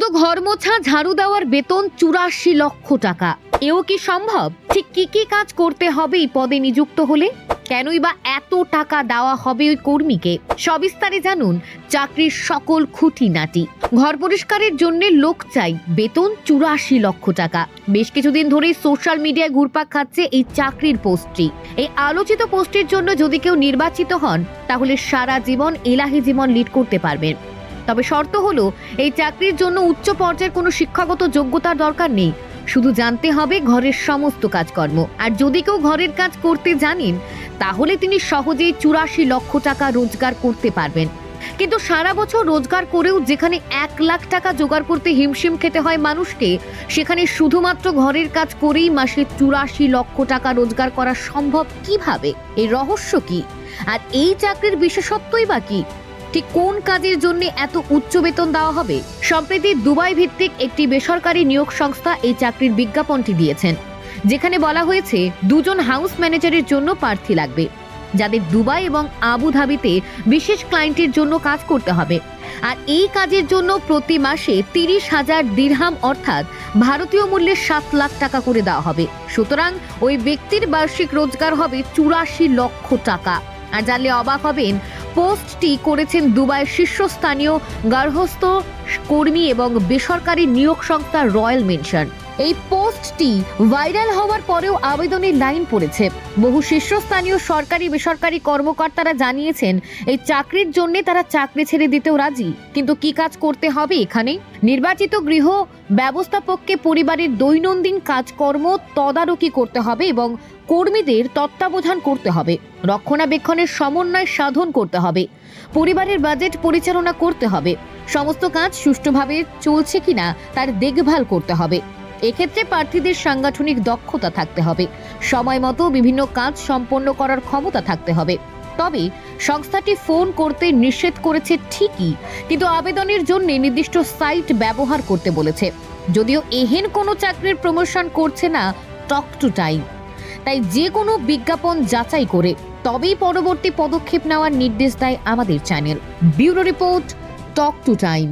শুধু ঘর মোছা ঝাড়ু দেওয়ার বেতন চুরাশি লক্ষ টাকা। এও কি সম্ভব? ঠিক কি কি কাজ করতে হবে পদে নিযুক্ত হলে? কেনই বা এত টাকা দেওয়া হবে ওই কর্মীকে? সবিস্তারে জানুন চাকরির সকল খুঁটিনাটি। ঘর পরিষ্কারের জন্য লোক চাই, বেতন চুরাশি লক্ষ টাকা। বেশ কিছুদিন ধরেই সোশ্যাল মিডিয়ায় ঘুরপাক খাচ্ছে এই চাকরির পোস্টটি। এই আলোচিত পোস্টের জন্য যদি কেউ নির্বাচিত হন, তাহলে সারা জীবন এলাহি জীবন লিড করতে পারবেন। তবে শর্ত হলো, এই চাকরির জন্য উচ্চ পর্যায়ের কোনো শিক্ষাগত যোগ্যতার দরকার নেই। শুধু জানতে হবে ঘরের সমস্ত কাজকর্ম। আর যদি কেউ ঘরের কাজ করতে জানেন, তাহলে তিনি সহজেই চুরাশি লক্ষ টাকা রোজগার করতে পারবেন। কিন্তু সারা বছর রোজগার করেও যেখানে এক লাখ টাকা জোগাড় করতে হিমশিম খেতে হয় মানুষকে, সেখানে শুধুমাত্র ঘরের কাজ করেই মাসে চুরাশি লক্ষ টাকা রোজগার করা সম্ভব কীভাবে? এই রহস্য কি? আর এই চাকরির বিশেষত্বই বা কি? ঠিক কোন কাজের জন্য এত উচ্চ বেতন দেওয়া হবে? সম্প্রতি দুবাই ভিত্তিক একটি বেসরকারি নিয়োগ সংস্থা এই চাকরির বিজ্ঞাপনটি দিয়েছেন, যেখানে বলা হয়েছে দুজন হাউস ম্যানেজারের জন্য প্রার্থী লাগবে, যাদের দুবাই এবং আবুধাবিতে বিশেষ ক্লায়েন্টের জন্য কাজ করতে হবে। আর এই কাজের জন্য প্রতি মাসে তিরিশ হাজার দিরহাম অর্থাৎ ভারতীয় মূল্যে সাত লাখ টাকা করে দেওয়া হবে। সুতরাং ওই ব্যক্তির বার্ষিক রোজগার হবে চুরাশি লক্ষ টাকা। আর জানলে অবাক হবেন পোস্টটি করেছেন দুবাই শীর্ষস্থানীয় গার্হস্থ কর্মী এবং বেসরকারি নিয়োগ সংস্থা রয়্যাল মেনশন। এই পোস্টটি ভাইরাল হওয়ার পরেও আবেদনের লাইন পড়েছে। বহু শীর্ষস্থানীয় সরকারি বেসরকারি কর্মকর্তারা জানিয়েছেন, এই চাকরির জন্য তারা চাকরি ছেড়ে দিতেও রাজি। কিন্তু কি কাজ করতে হবে এখানে? নির্বাচিত গৃহ ব্যবস্থাপককে পরিবারের দৈনন্দিন কাজকর্ম তদারকি করতে হবে এবং কর্মীদের তত্ত্বাবধান করতে হবে। রক্ষণাবেক্ষণের সমন্বয় সাধন করতে হবে। পরিবারের বাজেট পরিচালনা করতে হবে। সমস্ত কাজ সুষ্ঠুভাবে চলছে কিনা তার দেখভাল করতে হবে। এক্ষেত্রে প্রার্থীদের সাংগঠনিক দক্ষতা থাকতে হবে। সময় মতো বিভিন্ন কাজ সম্পন্ন করার ক্ষমতা থাকতে হবে। তবে সংস্থাটি ফোন করতে নিষেধ করেছে ঠিকই, কিন্তু আবেদনের জন্য নির্দিষ্ট সাইট ব্যবহার করতে বলেছে। যদিও এহেন কোনো চাকরির প্রমোশন করছে না, টক টু টাইম। তাই যে কোনো বিজ্ঞাপন যাচাই করে তবেই পরবর্তী পদক্ষেপ নেওয়ার নির্দেশ দেয় আমাদের channel. Bureau report, talk to time.